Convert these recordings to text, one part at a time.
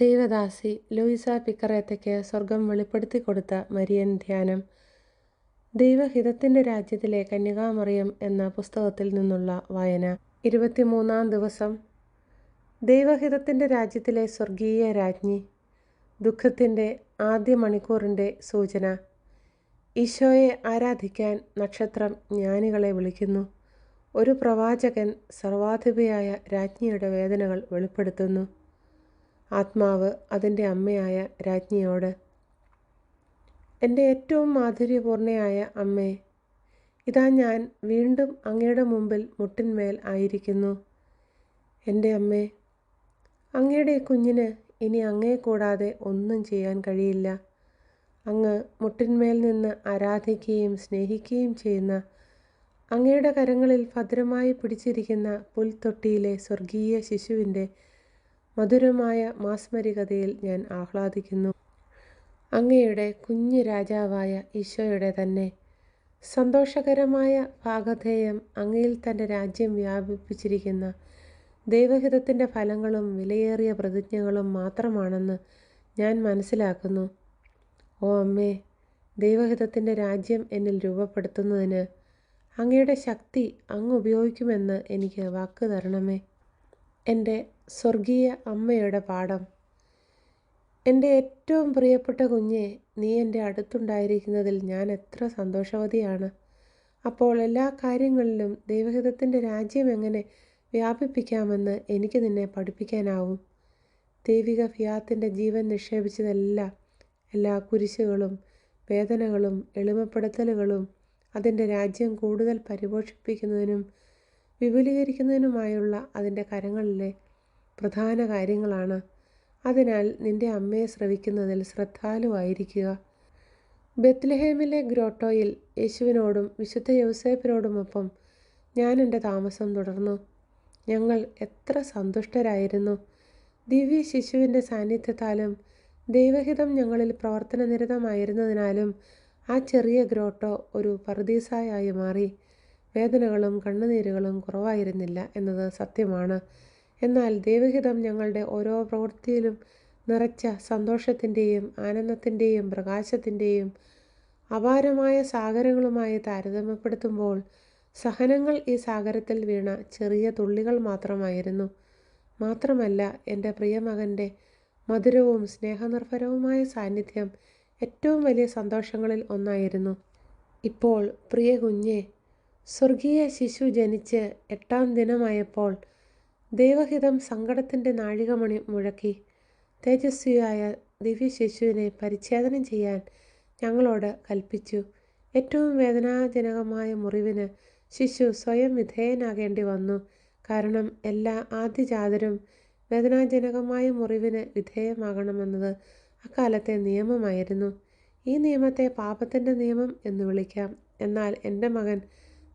ദൈവദാസി Louisa പിക്കറേത്തയ്ക്ക് സ്വർഗം വെളിപ്പെടുത്തി കൊടുത്ത മരിയൻ ധ്യാനം. ദൈവഹിതത്തിന്റെ രാജ്യത്തിലെ കന്യകാമറിയം എന്ന പുസ്തകത്തിൽ നിന്നുള്ള വായന. ഇരുപത്തിമൂന്നാം ദിവസം. ദൈവഹിതത്തിന്റെ രാജ്യത്തിലെ സ്വർഗീയ രാജ്ഞി. ദുഃഖത്തിന്റെ ആദ്യ മണിക്കൂറിന്റെ സൂചന. ഈശോയെ ആരാധിക്കാൻ നക്ഷത്രം ജ്ഞാനികളെ വിളിക്കുന്നു. ഒരു പ്രവാചകൻ സർവാധിപയായ രാജ്ഞിയുടെ വേദനകൾ വെളിപ്പെടുത്തുന്നു. ആത്മാവ് അതിന്റെ അമ്മയായ രാജ്ഞിയോട് എന്റെ ഏറ്റവും മാധുര്യപൂർണയായ അമ്മേ ഇതാ ഞാൻ വീണ്ടും അങ്ങയുടെ മുമ്പിൽ മുട്ടിന്മേൽ ആയിരിക്കുന്നു. എന്റെ അമ്മേ അങ്ങയുടെ കുഞ്ഞിന് ഇനി അങ്ങയെ കൂടാതെ ഒന്നും ചെയ്യാൻ കഴിയില്ല. അങ്ങ് മുട്ടിന്മേൽ നിന്ന് ആരാധിക്കുകയും സ്നേഹിക്കുകയും ചെയ്യുന്ന അങ്ങയുടെ കരങ്ങളിൽ ഭദ്രമായി പിടിച്ചിരിക്കുന്ന പുൽത്തൊട്ടിയിലെ സ്വർഗീയ ശിശുവിന്റെ മധുരമായ മാസ്മരികതയിൽ ഞാൻ ആഹ്ലാദിക്കുന്നു. അങ്ങയുടെ കുഞ്ഞു രാജാവായ ഈശോയുടെ തന്നെ സന്തോഷകരമായ ഭാഗധേയം അങ്ങയിൽ തന്റെ രാജ്യം വ്യാപിപ്പിച്ചിരിക്കുന്ന ദൈവഹിതത്തിന്റെ ഫലങ്ങളും വിലയേറിയ പ്രതിജ്ഞകളും മാത്രമാണെന്ന് ഞാൻ മനസ്സിലാക്കുന്നു. ഓ അമ്മേ ദൈവഹിതത്തിന്റെ രാജ്യം എന്നിൽ രൂപപ്പെടുത്തുന്നതിന് അങ്ങയുടെ ശക്തി അങ്ങ് ഉപയോഗിക്കുമെന്ന് എനിക്ക് വാക്ക് തരണമേ. എന്റെ സ്വർഗീയ അമ്മയുടെ പാഠം. എന്റെ ഏറ്റവും പ്രിയപ്പെട്ട കുഞ്ഞെ നീ എന്റെ അടുത്തുണ്ടായിരിക്കുന്നതിൽ ഞാൻ എത്ര സന്തോഷവതിയാണ്. അപ്പോൾ എല്ലാ കാര്യങ്ങളിലും ദൈവഹിതത്തിന്റെ രാജ്യം എങ്ങനെ വ്യാപിപ്പിക്കാമെന്ന് എനിക്ക് നിന്നെ പഠിപ്പിക്കാനാവും. ദൈവിക ഫിയാത്തിന്റെ ജീവൻ നിക്ഷേപിച്ചതെല്ലാം എല്ലാ കുരിശുകളും വേദനകളും എളിമപ്പെടുത്തലുകളും അതിന്റെ രാജ്യം കൂടുതൽ പരിപോഷിപ്പിക്കുന്നതിനും വിപുലീകരിക്കുന്നതിനുമായുള്ള അതിന്റെ കരങ്ങളിലെ പ്രധാന കാര്യങ്ങളാണ്. അതിനാൽ നിന്റെ അമ്മയെ ശ്രവിക്കുന്നതിൽ ശ്രദ്ധാലുവായിരിക്കുക. ബത്ലഹേമിലെ ഗ്രോട്ടോയിൽ യേശുവിനോടും വിശുദ്ധ യൗസേപ്പിനോടുമൊപ്പം ഞാൻ എന്റെ താമസം തുടർന്നു. ഞങ്ങൾ എത്ര സന്തുഷ്ടരായിരുന്നു. ദിവ്യ ശിശുവിന്റെ സാന്നിധ്യത്താലും ദൈവഹിതം ഞങ്ങളിൽ പ്രവർത്തനനിരതമായിരുന്നതിനാലും ആ ചെറിയ ഗ്രോട്ടോ ഒരു പർദീസായി മാറി. വേദനകളും കണ്ണുനീരുകളും കുറവായിരുന്നില്ല എന്നത് സത്യമാണ്. എന്നാൽ ദൈവഹിതം ഞങ്ങളുടെ ഓരോ പ്രവൃത്തിയിലും നിറച്ച സന്തോഷത്തിന്റെയും ആനന്ദത്തിന്റെയും പ്രകാശത്തിന്റെയും അപാരമായ സാഗരങ്ങളുമായി താരതമ്യപ്പെടുത്തുമ്പോൾ സഹനങ്ങൾ ഈ സാഗരത്തിൽ വീണ ചെറിയ തുള്ളികൾ മാത്രമായിരുന്നു. മാത്രമല്ല എന്റെ പ്രിയമകന്റെ മധുരവും സ്നേഹനിർഭരവുമായ സാന്നിധ്യം ഏറ്റവും വലിയ സന്തോഷങ്ങളിൽ ഒന്നായിരുന്നു. ഇപ്പോൾ പ്രിയ കുഞ്ഞെ സ്വർഗീയ ശിശു ജനിച്ച് എട്ടാം ദിനമായപ്പോൾ ദൈവഹിതം സങ്കടത്തിന്റെ നാഴികമണി മുഴക്കി. തേജസ്വിയായ ദിവ്യ ശിശുവിനെ പരിച്ഛേദനം ചെയ്യാൻ ഞങ്ങളോട് കൽപ്പിച്ചു. ഏറ്റവും വേദനാജനകമായ മുറിവിന് ശിശു സ്വയം വിധേയനാകേണ്ടി വന്നു. കാരണം എല്ലാ ആദ്യജാതരും വേദനാജനകമായ മുറിവിന് വിധേയമാകണമെന്നത് അക്കാലത്തെ നിയമമായിരുന്നു. ഈ നിയമത്തെ പാപത്തിന്റെ നിയമം എന്ന് വിളിക്കാം. എന്നാൽ എന്റെ മകൻ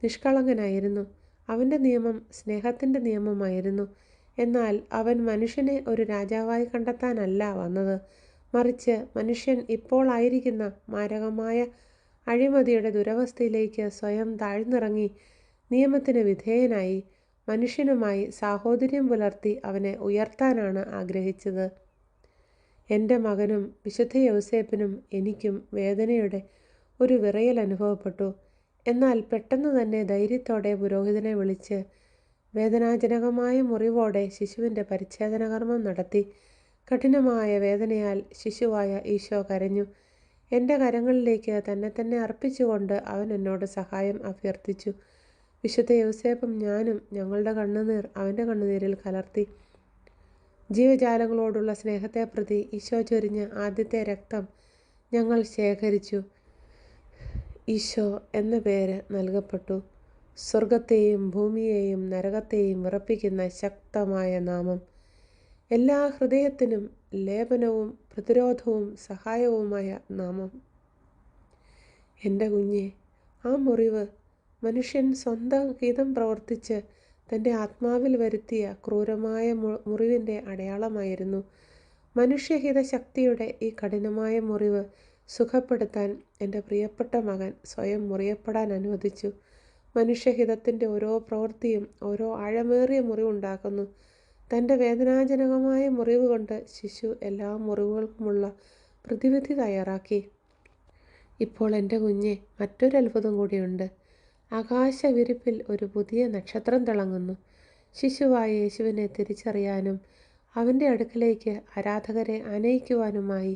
നിഷ്കളങ്കനായിരുന്നു. അവന്റെ നിയമം സ്നേഹത്തിന്റെ നിയമമായിരുന്നു. എന്നാൽ അവൻ മനുഷ്യനെ ഒരു രാജാവായി കണ്ടെത്താനല്ല വന്നത്. മറിച്ച് മനുഷ്യൻ ഇപ്പോൾ ആയിരിക്കുന്ന മാരകമായ അഴിമതിയുടെ ദുരവസ്ഥയിലേക്ക് സ്വയം താഴ്ന്നിറങ്ങി നിയമത്തിന് വിധേയനായി മനുഷ്യനുമായി സാഹോദര്യം പുലർത്തി അവനെ ഉയർത്താനാണ് ആഗ്രഹിച്ചത്. എന്റെ മകനും വിശുദ്ധ യൗസേപ്പിനും എനിക്കും വേദനയുടെ ഒരു വിറയൽ അനുഭവപ്പെട്ടു. എന്നാൽ പെട്ടെന്ന് തന്നെ ധൈര്യത്തോടെ പുരോഹിതനെ വിളിച്ച് വേദനാജനകമായ മുറിവോടെ ശിശുവിന്റെ പരിച്ഛേദനകർമ്മം നടത്തി. കഠിനമായ വേദനയാൽ ശിശുവായ ഈശോ കരഞ്ഞു. എന്റെ കരങ്ങളിലേക്ക് തന്നെ തന്നെ അർപ്പിച്ചുകൊണ്ട് അവൻ എന്നോട് സഹായം അഭ്യർത്ഥിച്ചു. വിശുദ്ധ യൗസേപ്പും ഞാനും ഞങ്ങളുടെ കണ്ണുനീർ അവന്റെ കണ്ണുനീരിൽ കലർത്തി. ജീവജാലങ്ങളോടുള്ള സ്നേഹത്തെ പ്രതി ഈശോ ചൊരിഞ്ഞ ആദ്യത്തെ രക്തം ഞങ്ങൾ ശേഖരിച്ചു. ഈശോ എന്ന പേര് നൽകപ്പെട്ടു. സ്വർഗത്തെയും ഭൂമിയെയും നരകത്തെയും വിറപ്പിക്കുന്ന ശക്തമായ നാമം. എല്ലാ ഹൃദയത്തിനും ലേപനവും പ്രതിരോധവും സഹായവുമായ നാമം. എന്റെ കുഞ്ഞെ ആ മുറിവ് മനുഷ്യൻ സ്വന്തം ഹിതം പ്രവർത്തിച്ച് തന്റെ ആത്മാവിൽ വരുത്തിയ ക്രൂരമായ മുറിവിന്റെ അടയാളമായിരുന്നു. മനുഷ്യഹിത ശക്തിയുടെ ഈ കഠിനമായ മുറിവ് സുഖപ്പെടുത്താൻ എന്റെ പ്രിയപ്പെട്ട മകൻ സ്വയം മുറിയപ്പെടാൻ അനുവദിച്ചു. മനുഷ്യഹിതത്തിന്റെ ഓരോ പ്രവൃത്തിയും ഓരോ ആഴമേറിയ മുറിവുണ്ടാക്കുന്നു. തന്റെ വേദനാജനകമായ മുറിവ് കൊണ്ട് ശിശു എല്ലാ മുറിവുകൾക്കുമുള്ള പ്രതിവിധി തയ്യാറാക്കി. ഇപ്പോൾ എന്റെ കുഞ്ഞെ മറ്റൊരു അത്ഭുതം കൂടിയുണ്ട്. ആകാശവിരിപ്പിൽ ഒരു പുതിയ നക്ഷത്രം തിളങ്ങുന്നു. ശിശുവായ യേശുവിനെ തിരിച്ചറിയാനും അവന്റെ അടുക്കലേക്ക് ആരാധകരെ അനയിക്കുവാനുമായി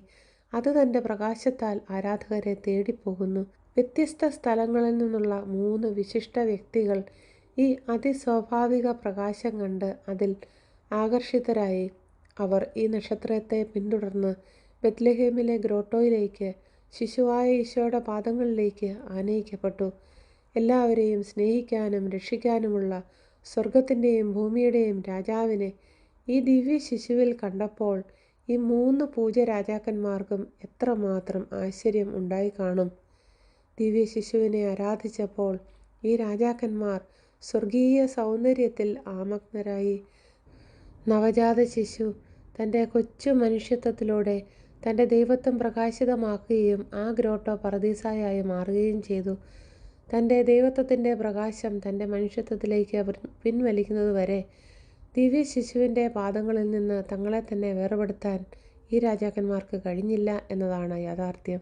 അത് തന്റെ പ്രകാശത്താൽ ആരാധകരെ തേടിപ്പോകുന്നു. വ്യത്യസ്ത സ്ഥലങ്ങളിൽ നിന്നുള്ള മൂന്ന് വിശിഷ്ട വ്യക്തികൾ ഈ അതിസ്വാഭാവിക പ്രകാശം കണ്ട് അതിൽ ആകർഷിതരായി. അവർ ഈ നക്ഷത്രത്തെ പിന്തുടർന്ന് ബെത്ലഹേമിലെ ഗ്രോട്ടോയിലേക്ക് ശിശുവായ ഈശോയുടെ പാദങ്ങളിലേക്ക് ആനയിക്കപ്പെട്ടു. എല്ലാവരെയും സ്നേഹിക്കാനും രക്ഷിക്കാനുമുള്ള സ്വർഗത്തിന്റെയും ഭൂമിയുടെയും രാജാവിനെ ഈ ദിവ്യ ശിശുവിൽ കണ്ടപ്പോൾ ഈ മൂന്ന് പൂജ രാജാക്കന്മാർക്കും എത്രമാത്രം ആശ്ചര്യം ഉണ്ടായി കാണും. ദിവ്യ ശിശുവിനെ ആരാധിച്ചപ്പോൾ ഈ രാജാക്കന്മാർ സ്വർഗീയ സൗന്ദര്യത്തിൽ ആമഗ്നരായി. നവജാത ശിശു തന്റെ കൊച്ചു മനുഷ്യത്വത്തിലൂടെ തന്റെ ദൈവത്വം പ്രകാശിതമാക്കുകയും ആ ഗ്രോട്ടോ പറദീസായായി മാറുകയും ചെയ്തു. തന്റെ ദൈവത്വത്തിന്റെ പ്രകാശം തന്റെ മനുഷ്യത്വത്തിലേക്ക് പിൻവലിക്കുന്നതുവരെ ദിവ്യ ശിശുവിന്റെ പാദങ്ങളിൽ നിന്ന് തങ്ങളെ തന്നെ വേർപെടുത്താൻ ഈ രാജാക്കന്മാർക്ക് കഴിഞ്ഞില്ല എന്നതാണ് യാഥാർത്ഥ്യം.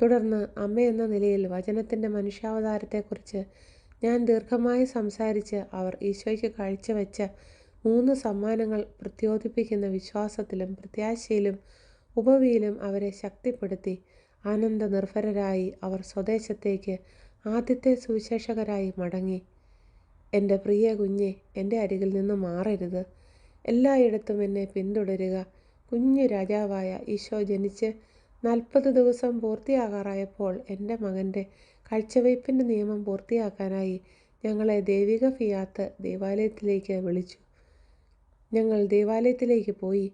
തുടർന്ന് അമ്മ എന്ന നിലയിൽ വചനത്തിന്റെ മനുഷ്യാവതാരത്തെക്കുറിച്ച് ഞാൻ ദീർഘമായി സംസാരിച്ച് അവർ ഈശോയ്ക്ക് കാഴ്ചവെച്ച മൂന്ന് സമ്മാനങ്ങൾ പ്രത്യോദിപ്പിക്കുന്ന വിശ്വാസത്തിലും പ്രത്യാശയിലും ഉപവിയിലും അവരെ ശക്തിപ്പെടുത്തി ആനന്ദ നിർഭരരായി അവർ സ്വദേശത്തേക്ക് ആദ്യത്തെ സുവിശേഷകരായി മടങ്ങി. എന്റെ പ്രിയ കുഞ്ഞെ എന്റെ അരികിൽ നിന്ന് മാറരുത്. എല്ലായിടത്തും എന്നെ പിന്തുടരുക. കുഞ്ഞു രാജാവായ ഈശോ ജനിച്ച് നാൽപ്പത് ദിവസം പൂർത്തിയാകാറായപ്പോൾ എന്റെ മകന്റെ കാഴ്ചവയ്പ്പിന്റെ നിയമം പൂർത്തിയാക്കാനായി ഞങ്ങളെ ദൈവിക ഫിയാത്ത് ദേവാലയത്തിലേക്ക് വിളിച്ചു. ഞങ്ങൾ ദേവാലയത്തിലേക്ക് പോയി.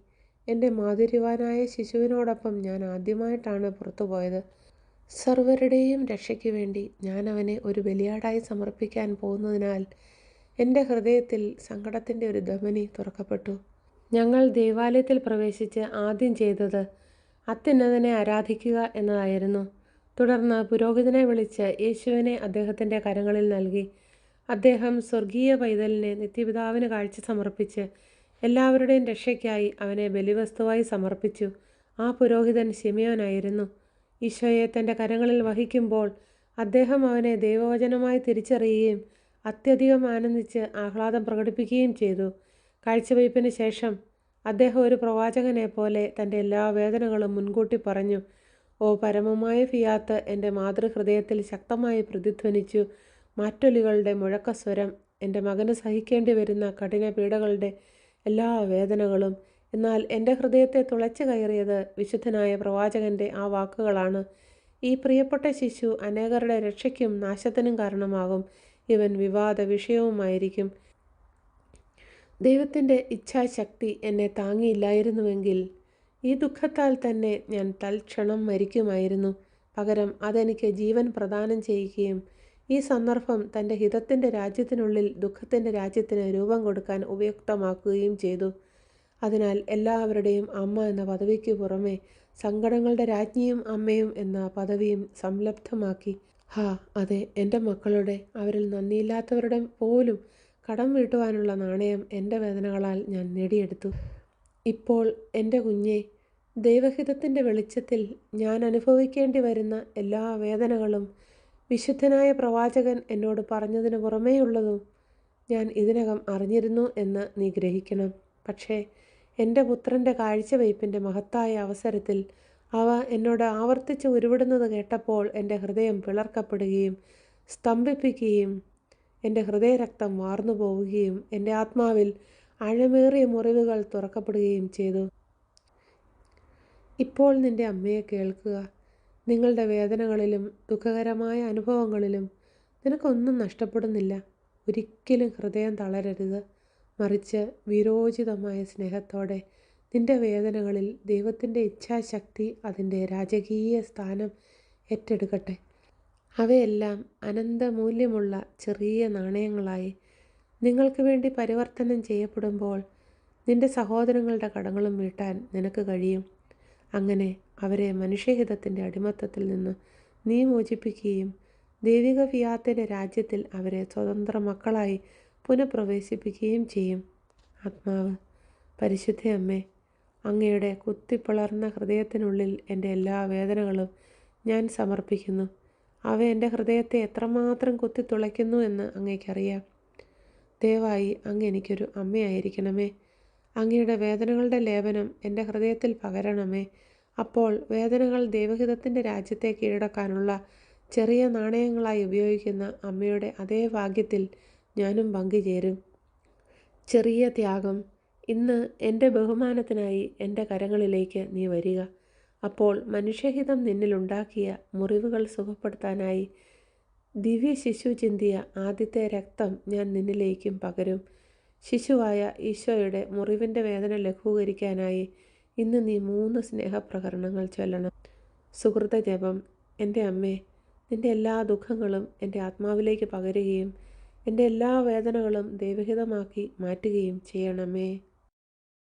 എന്റെ മാധുര്യവാനായ ശിശുവിനോടൊപ്പം ഞാൻ ആദ്യമായിട്ടാണ് പുറത്തുപോയത്. സർവരുടെയും രക്ഷയ്ക്ക് വേണ്ടി ഞാൻ അവനെ ഒരു ബലിയാടായി സമർപ്പിക്കാൻ പോകുന്നതിനാൽ എന്റെ ഹൃദയത്തിൽ സങ്കടത്തിന്റെ ഒരു ധമനി തുറക്കപ്പെട്ടു. ഞങ്ങൾ ദേവാലയത്തിൽ പ്രവേശിച്ച് ആദ്യം ചെയ്തത് അത്യുന്നതനെ ആരാധിക്കുക എന്നതായിരുന്നു. തുടർന്ന് പുരോഹിതനെ വിളിച്ച് യേശുവിനെ അദ്ദേഹത്തിന്റെ കരങ്ങളിൽ നൽകി. അദ്ദേഹം സ്വർഗീയ പൈതലിനെ നിത്യപിതാവിന് കാഴ്ച സമർപ്പിച്ച് എല്ലാവരുടെയും രക്ഷയ്ക്കായി അവനെ ബലിവസ്തുവായി സമർപ്പിച്ചു. ആ പുരോഹിതൻ ശിമയോനായിരുന്നു. ഈശോയെ തന്റെ കരങ്ങളിൽ വഹിക്കുമ്പോൾ അദ്ദേഹം അവനെ ദൈവവചനമായി തിരിച്ചറിയുകയും അത്യധികം ആനന്ദിച്ച് ആഹ്ലാദം പ്രകടിപ്പിക്കുകയും ചെയ്തു. കാഴ്ചവയ്പ്പിന് ശേഷം അദ്ദേഹം ഒരു പ്രവാചകനെ പോലെ തന്റെ എല്ലാ വേദനകളും മുൻകൂട്ടി പറഞ്ഞു ഓ പരമമായ ഫിയാത്ത് എന്റെ മാതൃഹൃദയത്തിൽ ശക്തമായി പ്രതിധ്വനിച്ചു. മാറ്റൊലികളുടെ മുഴക്കസ്വരം എന്റെ മകന് സഹിക്കേണ്ടി വരുന്ന കഠിന പീഡകളുടെ എല്ലാ വേദനകളും എന്നാൽ എന്റെ ഹൃദയത്തെ തുളച്ചു കയറിയത് വിശുദ്ധനായ പ്രവാചകന്റെ ആ വാക്കുകളാണ്. ഈ പ്രിയപ്പെട്ട ശിശു അനേകരുടെ രക്ഷയ്ക്കും നാശത്തിനും കാരണമാകും. ഇവൻ വിവാദ വിഷയവുമായിരിക്കും. ദൈവത്തിന്റെ ഇച്ഛാശക്തി എന്നെ താങ്ങിയില്ലായിരുന്നുവെങ്കിൽ ഈ ദുഃഖത്താൽ തന്നെ ഞാൻ തൽക്ഷണം മരിക്കുമായിരുന്നു. പകരം അതെനിക്ക് ജീവൻ പ്രദാനം ചെയ്യുകയും ഈ സന്ദർഭം തന്റെ ഹിതത്തിന്റെ രാജ്യത്തിനുള്ളിൽ ദുഃഖത്തിന്റെ രാജ്യത്തിന് രൂപം കൊടുക്കാൻ ഉപയുക്തമാക്കുകയും ചെയ്തു. അതിനാൽ എല്ലാവരുടെയും അമ്മ എന്ന പദവിക്ക് പുറമെ സങ്കടങ്ങളുടെ രാജ്ഞിയും അമ്മയും എന്ന പദവിയും സംലബ്ധമാക്കി. ഹാ അതെ എന്റെ മക്കളുടെ അവരിൽ നന്ദിയില്ലാത്തവരുടെ പോലും കടം വീട്ടുവാനുള്ള നാണയം എന്റെ വേദനകളാൽ ഞാൻ നേടിയെടുത്തു. ഇപ്പോൾ എന്റെ കുഞ്ഞെ ദൈവഹിതത്തിന്റെ വെളിച്ചത്തിൽ ഞാൻ അനുഭവിക്കേണ്ടി വരുന്ന എല്ലാ വേദനകളും വിശുദ്ധനായ പ്രവാചകൻ എന്നോട് പറഞ്ഞതിന് പുറമേയുള്ളതും ഞാൻ ഇതിനകം അറിഞ്ഞിരുന്നു എന്ന് നീ ഗ്രഹിക്കണം. പക്ഷേ എന്റെ പുത്രന്റെ കാഴ്ചവയ്പ്പിന്റെ മഹത്തായ അവസരത്തിൽ അവ എന്നോട് ആവർത്തിച്ച് ഉരുവിടുന്നത് കേട്ടപ്പോൾ എന്റെ ഹൃദയം പിളർക്കപ്പെടുകയും സ്തംഭിപ്പിക്കുകയും എന്റെ ഹൃദയരക്തം വാർന്നു പോവുകയും എന്റെ ആത്മാവിൽ അഴമേറിയ മുറിവുകൾ തുറക്കപ്പെടുകയും ചെയ്തു. ഇപ്പോൾ നിന്റെ അമ്മയെ കേൾക്കുക. നിങ്ങളുടെ വേദനകളിലും ദുഃഖകരമായ അനുഭവങ്ങളിലും നിനക്കൊന്നും നഷ്ടപ്പെടുന്നില്ല. ഒരിക്കലും ഹൃദയം തളരരുത്. മറിച്ച് വിരോചിതമായ സ്നേഹത്തോടെ നിന്റെ വേദനകളിൽ ദൈവത്തിന്റെ ഇച്ഛാശക്തി അതിന്റെ രാജകീയ സ്ഥാനം ഏറ്റെടുക്കട്ടെ. അവയെല്ലാം അനന്തമൂല്യമുള്ള ചെറിയ നാണയങ്ങളായി നിങ്ങൾക്ക് വേണ്ടി പരിവർത്തനം ചെയ്യപ്പെടുമ്പോൾ നിന്റെ സഹോദരങ്ങളുടെ കടങ്ങളും വീട്ടാൻ നിനക്ക് കഴിയും. അങ്ങനെ അവരെ മനുഷ്യഹിതത്തിന്റെ അടിമത്തത്തിൽ നിന്ന് നീ മോചിപ്പിക്കുകയും ദൈവിക ഫിയാത്തിന്റെ രാജ്യത്തിൽ അവരെ സ്വതന്ത്ര മക്കളായി പുനഃപ്രവേശിപ്പിക്കുകയും ചെയ്യും. ആത്മാവ് പരിശുദ്ധ അമ്മേ അങ്ങയുടെ കുത്തിപ്പിളർന്ന ഹൃദയത്തിനുള്ളിൽ എന്റെ എല്ലാ വേദനകളും ഞാൻ സമർപ്പിക്കുന്നു. അവ എന്റെ ഹൃദയത്തെ എത്രമാത്രം കുത്തിത്തുളയ്ക്കുന്നു എന്ന് അങ്ങേക്കറിയാം. ദയവായി അങ്ങ് എനിക്കൊരു അമ്മയായിരിക്കണമേ. അങ്ങയുടെ വേദനകളുടെ ലേപനം എന്റെ ഹൃദയത്തിൽ പകരണമേ. അപ്പോൾ വേദനകൾ ദൈവഹിതത്തിന്റെ രാജ്യത്തെ കീഴടക്കാനുള്ള ചെറിയ നാണയങ്ങളായി ഉപയോഗിക്കുന്ന അമ്മയുടെ അതേ ഭാഗ്യത്തിൽ ഞാനും പങ്കുചേരും. ചെറിയ ത്യാഗം. ഇന്ന് എന്റെ ബഹുമാനത്തിനായി എന്റെ കരങ്ങളിലേക്ക് നീ വരിക. അപ്പോൾ മനുഷ്യഹിതം നിന്നിലുണ്ടാക്കിയ മുറിവുകൾ സുഖപ്പെടുത്താനായി ദിവ്യ ശിശു ചിന്തിയ ആദ്യത്തെ രക്തം ഞാൻ നിന്നിലേക്കും പകരും. ശിശുവായ ഈശോയുടെ മുറിവിന്റെ വേദന ലഘൂകരിക്കാനായി ഇന്ന് നീ മൂന്ന് സ്നേഹപ്രകരണങ്ങൾ ചൊല്ലണം. സുഹൃത ജപം എന്റെ അമ്മേ നിന്റെ എല്ലാ ദുഃഖങ്ങളും എന്റെ ആത്മാവിലേക്ക് പകരുകയും എന്റെ എല്ലാ വേദനകളും ദൈവഹിതമാക്കി മാറ്റുകയും ചെയ്യണമേ.